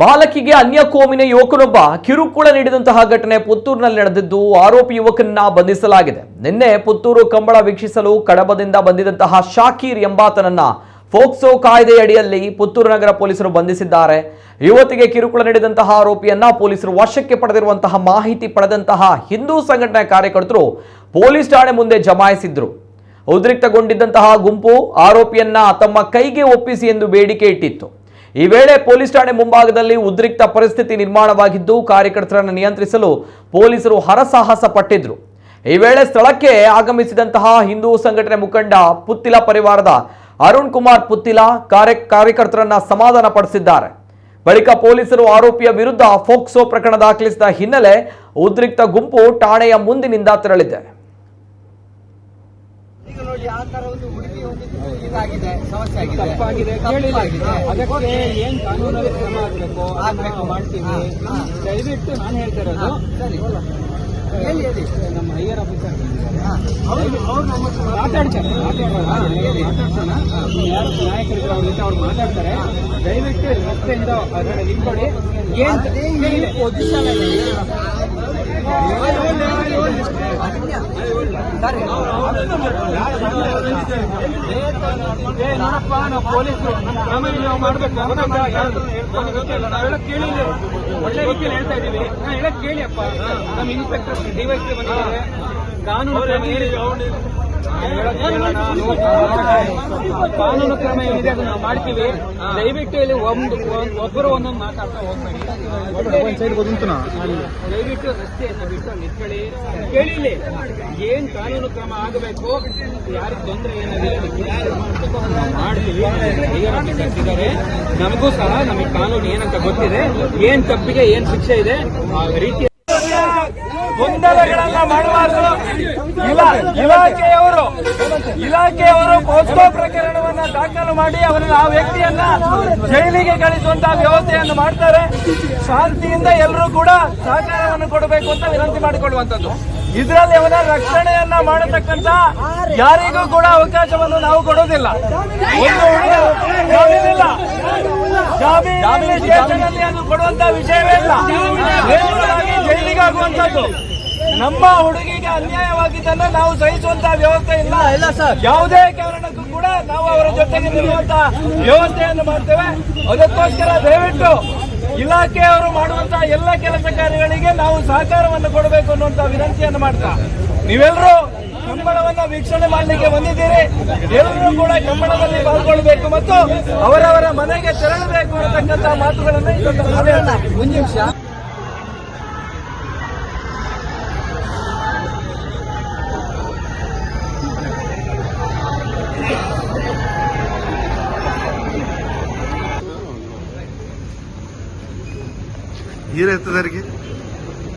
ಬಾಲಕಿಗೆ ಅನ್ಯ ಕೋಮಿನ ಯುವಕನೊಬ್ಬ ಕಿರುಕುಳ ನೀಡಿದಂತಹ ಘಟನೆ ಪುತ್ತೂರಿನಲ್ಲಿ ನಡೆದಿದ್ದು ಆರೋಪಿ ಯುವಕನನ್ನ ಬಂಧಿಸಲಾಗಿದೆ. ನಿನ್ನೆ ಪುತ್ತೂರು ಕಂಬಳ ವೀಕ್ಷಿಸಲು ಕಡಬದಿಂದ ಬಂದಿದಂತಹ ಶಾಕೀರ್ ಎಂಬಾತನನ್ನ ಫೋಕ್ಸೋ ಕಾಯ್ದೆಯಡಿಯಲ್ಲಿ ಪುತ್ತೂರು ನಗರ ಪೊಲೀಸರು ಬಂಧಿಸಿದ್ದಾರೆ. ಯುವತಿಗೆ ಕಿರುಕುಳ ನೀಡಿದಂತಹ ಆರೋಪಿಯನ್ನ ಪೊಲೀಸರು ವಶಕ್ಕೆ ಪಡೆದಿರುವಂತಹ ಮಾಹಿತಿ ಪಡೆದಂತಹ ಹಿಂದೂ ಸಂಘಟನೆ ಕಾರ್ಯಕರ್ತರು ಪೊಲೀಸ್ ಠಾಣೆ ಮುಂದೆ ಜಮಾಯಿಸಿದ್ರು. ಉದ್ರಿಕ್ತಗೊಂಡಿದ್ದಂತಹ ಗುಂಪು ಆರೋಪಿಯನ್ನ ತಮ್ಮ ಕೈಗೆ ಒಪ್ಪಿಸಿ ಎಂದು ಬೇಡಿಕೆ ಇಟ್ಟಿತ್ತು. ಈ ವೇಳೆ ಪೊಲೀಸ್ ಠಾಣೆ ಮುಂಭಾಗದಲ್ಲಿ ಉದ್ರಿಕ್ತ ಪರಿಸ್ಥಿತಿ ನಿರ್ಮಾಣವಾಗಿದ್ದು ಕಾರ್ಯಕರ್ತರನ್ನು ನಿಯಂತ್ರಿಸಲು ಪೊಲೀಸರು ಹರಸಾಹಸ ಪಟ್ಟಿದ್ರು. ಈ ವೇಳೆ ಸ್ಥಳಕ್ಕೆ ಆಗಮಿಸಿದಂತಹ ಹಿಂದೂ ಸಂಘಟನೆ ಮುಖಂಡ ಪುತ್ತಿಲ ಪರಿವಾರದ ಅರುಣ್ ಕುಮಾರ್ ಪುತ್ತಿಲ ಕಾರ್ಯ ಕಾರ್ಯಕರ್ತರನ್ನ ಸಮಾಧಾನ ಪಡಿಸಿದ್ದಾರೆ. ಬಳಿಕ ಪೊಲೀಸರು ಆರೋಪಿಯ ವಿರುದ್ಧ ಫೋಕ್ಸೋ ಪ್ರಕರಣ ದಾಖಲಿಸಿದ ಹಿನ್ನೆಲೆ ಉದ್ರಿಕ್ತ ಗುಂಪು ಠಾಣೆಯ ಮುಂದಿನಿಂದ ತೆರಳಿದೆ. ಇದಾಗಿದೆ ಸಮಸ್ಯೆ ಆಗಿದೆ ತಪ್ಪಾಗಿದೆ ತಪ್ಪಾಗಿದೆ. ಅದಕ್ಕೆ ಏನ್ ಕಾನೂನಲ್ಲಿ ಕ್ರಮ ಆಗ್ಬೇಕು ಆಗ್ಬೇಕು. ಮಾಡ್ತೀವಿ. ದಯವಿಟ್ಟು ನಾನು ಹೇಳ್ತಾ ಇರೋದು ಸರಿ ಹೇಳಿ ಹೇಳಿ ನಮ್ಮ ಹೈಯರ್ ಆಫೀಸರ್ ಮಾತಾಡ್ತಾರೆ ಯಾರು ಅವ್ರ ಮಾತಾಡ್ತಾರೆ ದಯವಿಟ್ಟು ರಸ್ತೆಯಿಂದ ಹೊರಗಡೆ ನಿಂತ್ಕೊಳ್ಳಿ ಏನ್ ಪೊಸಿಷನ್ ನೋಡಪ್ಪ ನಾವು ಪೊಲೀಸರು ಕ್ರಮ ನಾವು ಮಾಡ್ಬೇಕು ಗೊತ್ತಿಲ್ಲ ನಾವು ಹೇಳಕ್ ಕೇಳಿಲ್ಲ ಒಳ್ಳೆ ರೀತಿಯಲ್ಲಿ ಹೇಳ್ತಾ ಇದೀವಿ ನಾ ಕೇಳಿ ಅಪ್ಪ ನಮ್ಮ ಇನ್ಸ್ಪೆಕ್ಟರ್ ಡಿವೈಸ್ ಬಂದಿದ್ದಾರೆ ಕಾನೂನು ಕಾನೂನು ಕ್ರಮ ಏನಿದೆ ಅದನ್ನ ನಾವು ಮಾಡ್ತೀವಿ. ದಯವಿಟ್ಟು ಇಲ್ಲಿ ಒಂದು ಒಬ್ಬರು ಒಂದೊಂದು ಮಾತಾಡ್ತಾ ಹೋಗ್ಬೇಡಿ. ದಯವಿಟ್ಟು ರಸ್ತೆಯನ್ನು ಬಿಟ್ಟು ನಿಂತ್ಕೊಳ್ಳಿ. ಕೇಳಿ ಇಲ್ಲಿ. ಏನ್ ಕಾನೂನು ಕ್ರಮ ಆಗಬೇಕು? ಯಾರಿಗೆ ತೊಂದರೆ ಏನಾಗಿದೆ ಮಾಡ್ತೀವಿ. ಕಟ್ಟಿದ್ದಾರೆ ನಮಗೂ ಸಹ ನಮಗೆ ಕಾನೂನು ಏನಂತ ಗೊತ್ತಿದೆ. ಏನ್ ತಪ್ಪಿಗೆ ಏನ್ ಶಿಕ್ಷೆ ಇದೆ ಆ ರೀತಿ ಗೊಂದಲಗಳನ್ನ ಮಾಡಬಾರ್ದು ಇಲಾಖೆಯವರು ಇಲಾಖೆಯವರು ಪೋಸ್ಕೋ ಪ್ರಕರಣವನ್ನ ದಾಖಲು ಮಾಡಿ ಅವರನ್ನ ಆ ವ್ಯಕ್ತಿಯನ್ನ ಜೈಲಿಗೆ ಕಳಿಸುವಂತಹ ವ್ಯವಸ್ಥೆಯನ್ನು ಮಾಡ್ತಾರೆ. ಶಾಂತಿಯಿಂದ ಎಲ್ಲರೂ ಕೂಡ ಸಹಕಾರವನ್ನು ಕೊಡಬೇಕು ಅಂತ ವಿನಂತಿ ಮಾಡಿಕೊಳ್ಳುವಂತದ್ದು ಇದರಲ್ಲಿ ಅವನ ರಕ್ಷಣೆಯನ್ನ ಮಾಡತಕ್ಕಂತ ಯಾರಿಗೂ ಕೂಡ ಅವಕಾಶವನ್ನು ನಾವು ಕೊಡೋದಿಲ್ಲ. ಅದು ಕೊಡುವಂತ ವಿಷಯವೇ ಇಲ್ಲ. ಜೈಲಿಗೆ ಜೈಲಿಗಾಗುವಂತದ್ದು ನಮ್ಮ ಹುಡುಗಿಗೆ ಅನ್ಯಾಯವಾಗಿದ್ದನ್ನ ನಾವು ಸಹಿಸುವಂತ ವ್ಯವಸ್ಥೆ ಇಲ್ಲ. ಇಲ್ಲ ಸರ್ ಯಾವುದೇ ಕಾರಣಕ್ಕೂ ಕೂಡ ನಾವು ಅವರ ಜೊತೆಗೆ ನಿಲ್ಲುವಂತ ವ್ಯವಸ್ಥೆಯನ್ನು ಮಾಡ್ತೇವೆ. ಅದಕ್ಕೋಸ್ಕರ ದಯವಿಟ್ಟು ಇಲಾಖೆಯವರು ಮಾಡುವಂತಹ ಎಲ್ಲ ಕೆಲಸ ಕಾರ್ಯಗಳಿಗೆ ನಾವು ಸಹಕಾರವನ್ನು ಕೊಡಬೇಕು ಅನ್ನುವಂತಹ ವಿನಂತಿಯನ್ನು ಮಾಡ್ತಾ. ನೀವೆಲ್ಲರೂ ಕಂಬಳವನ್ನ ವೀಕ್ಷಣೆ ಮಾಡಲಿಕ್ಕೆ ಬಂದಿದ್ದೀರಿ. ಎಲ್ಲರೂ ಕೂಡ ಕಂಬಳದಲ್ಲಿ ಪಾಲ್ಗೊಳ್ಳಬೇಕು ಮತ್ತು ಅವರವರ ಮನೆಗೆ ತೆರಳಬೇಕು ಅನ್ನತಕ್ಕಂತಹ ಮಾತುಗಳನ್ನು ಒಂದು ನಿಮಿಷ. ఈ రైతు ధరకి